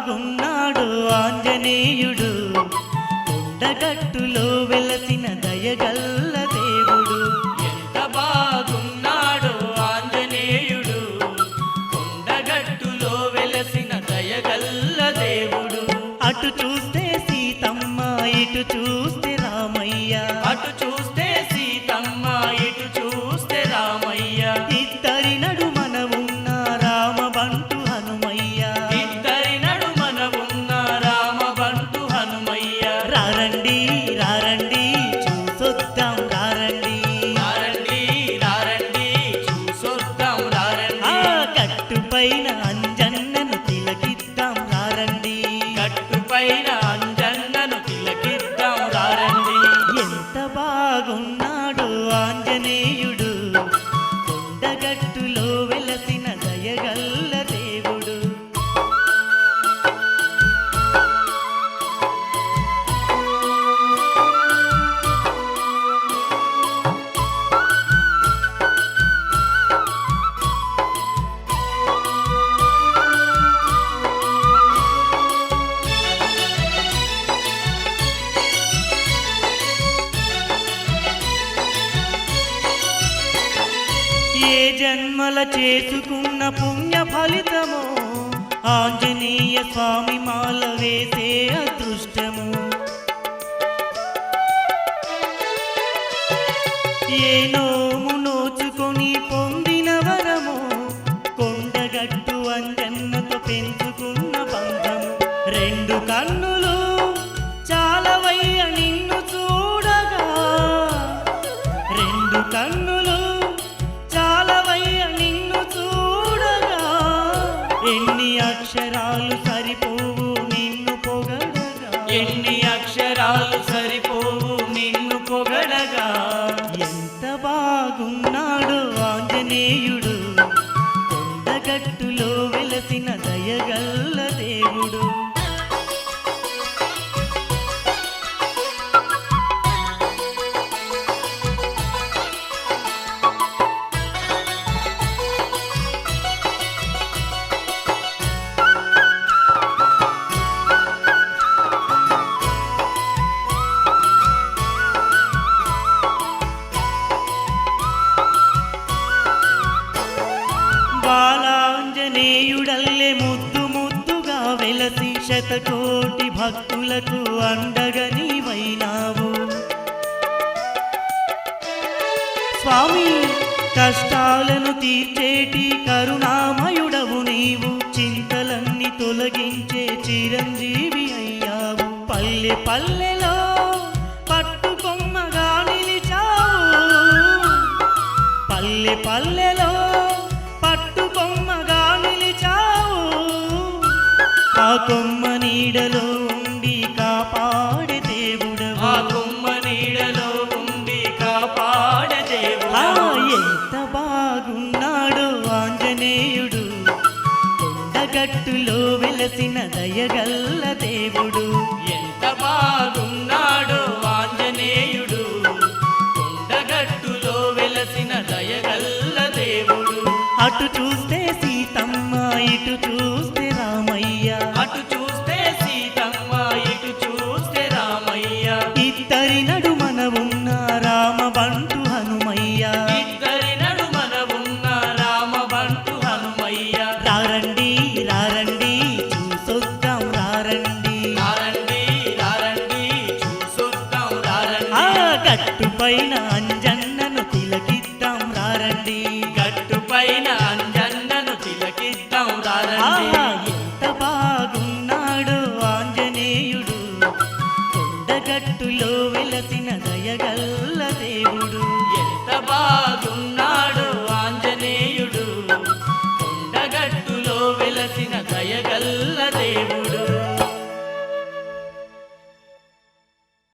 బాగున్నాడు ఆంజనేయుడు. కొండగట్టులో వెలసిన దయగల్ల దేవుడు. ఎంత బాగున్నాడు ఆంజనేయుడు. కొండగట్టులో వెలసిన దయగల్ల దేవుడు. అటు చూస్తే సీతమ్మ ఇటు చూస్తే రామయ్య. అటు చూస్తే కట్టు పైన అంజన్నను తిలకిద్దాం రారండి. కట్టుపైన అంజన్నను తిలకిద్దాం రారండి. ఎంత బాగున్నాడు ఆంజనేయుడు జన్మల చేసుకున్న పుణ్య ఫలితము. ఆంజనేయ స్వామి మాల వేసే అదృష్టము. ఏ నోము నోచుకొని పొందిన వరము కొండగట్టు అంజన్నతో పెంచుకున్న బంధము. రెండు కన్నులు చాలా అక్షరాలు సరిపోవు నిన్ను పొగడగా. ఎన్ని అక్షరాలు సరిపోవు నిన్ను పొగడగా. ఎంత బాగున్నాడు ఆంజనేయుడు. కొండగట్టులో వెలసిన దయగల్ల దేవుడు. ఆంజనేయుడల్లే ముద్దు ముద్దుగా వెలసి శతకోటి భక్తులకు అండగా నీవైనావు. స్వామి కష్టాలను తీర్చేటి కరుణామయుడవు నీవు. చింతలన్నీ తొలగించే చిరంజీవి అయ్యావు. పల్లె పల్లెలో పట్టుకొమ్మగా నిలిచావు. పల్లె పల్లెలో నీడలో ఉండి కాపాడే దేవుడవు. ఆ కొమ్మ నీడలో ఉండి కాపాడ దేవుడు. ఎంత బాగున్నాడు ఆంజనేయుడు. కొండగట్టులో వెలసిన దయగల్ల దేవుడు. ఎంత బాగున్నాడో ఆంజనేయుడు. కొండగట్టులో వెలసిన దయగల్ల దేవుడు. అటు చూస్తే సీతమ్మ ఇటు చూస్తే గట్టుపైన అంజన్నను తిలకిద్దాం రారండి. గట్టుపైన అంజన్నను తిలకిద్దాం రారండి. ఎంత బాగున్నాడు ఆంజనేయుడు. కొండగట్టులో వెలసిన దయగల్ల దేవుడు. ఎంత బాగున్నాడు ఆంజనేయుడు. కొండగట్టులో వెలసిన దయగల్ల దేవుడు.